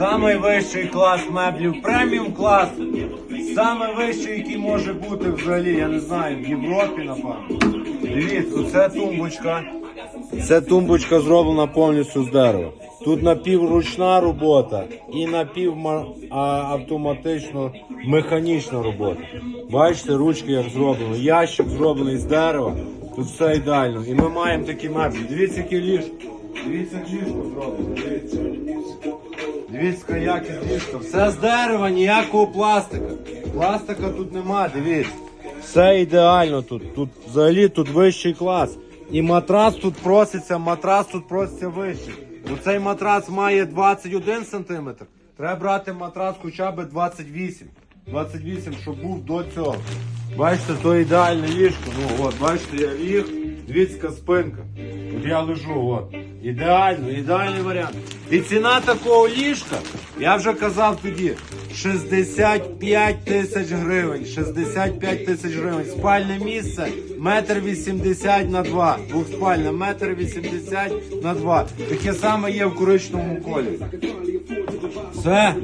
Самий вищий клас меблів, преміум клас. Самий вищий, який може бути взагалі, я не знаю, в Європі, напевно. Дивіться, це тумбочка. Це тумбочка зроблена повністю з дерева. Тут напівручна робота і напівавтоматично механічна робота. Бачите, ручки як зроблено. Ящик зроблений з дерева. Тут все ідеально. І ми маємо такі меблі. Дивіться, які ліжко. Дивіться, як ліжко зроблено. Дивіться. Яка якість ліжка. Все з дерева, ніякого пластика. Пластика тут нема, дивіться. Все ідеально тут. Тут взагалі тут вищий клас. І матрас тут проситься, матрас тут проситься вищий. Оцей матрас має 21 см. Треба брати матрас хоча б 28. 28, щоб був до цього. Бачите, то ідеальне ліжко. Ну от, бачите, я ліг, дивіться, спинка. От я лежу, от. Ідеально, ідеальний варіант. І ціна такого ліжка, я вже казав тоді, 65 тисяч гривень. 65 тисяч гривень. Спальне місце метр вісімдесят на два. Двохспальне метр вісімдесят на два. Таке саме є в коричневому колі. Все.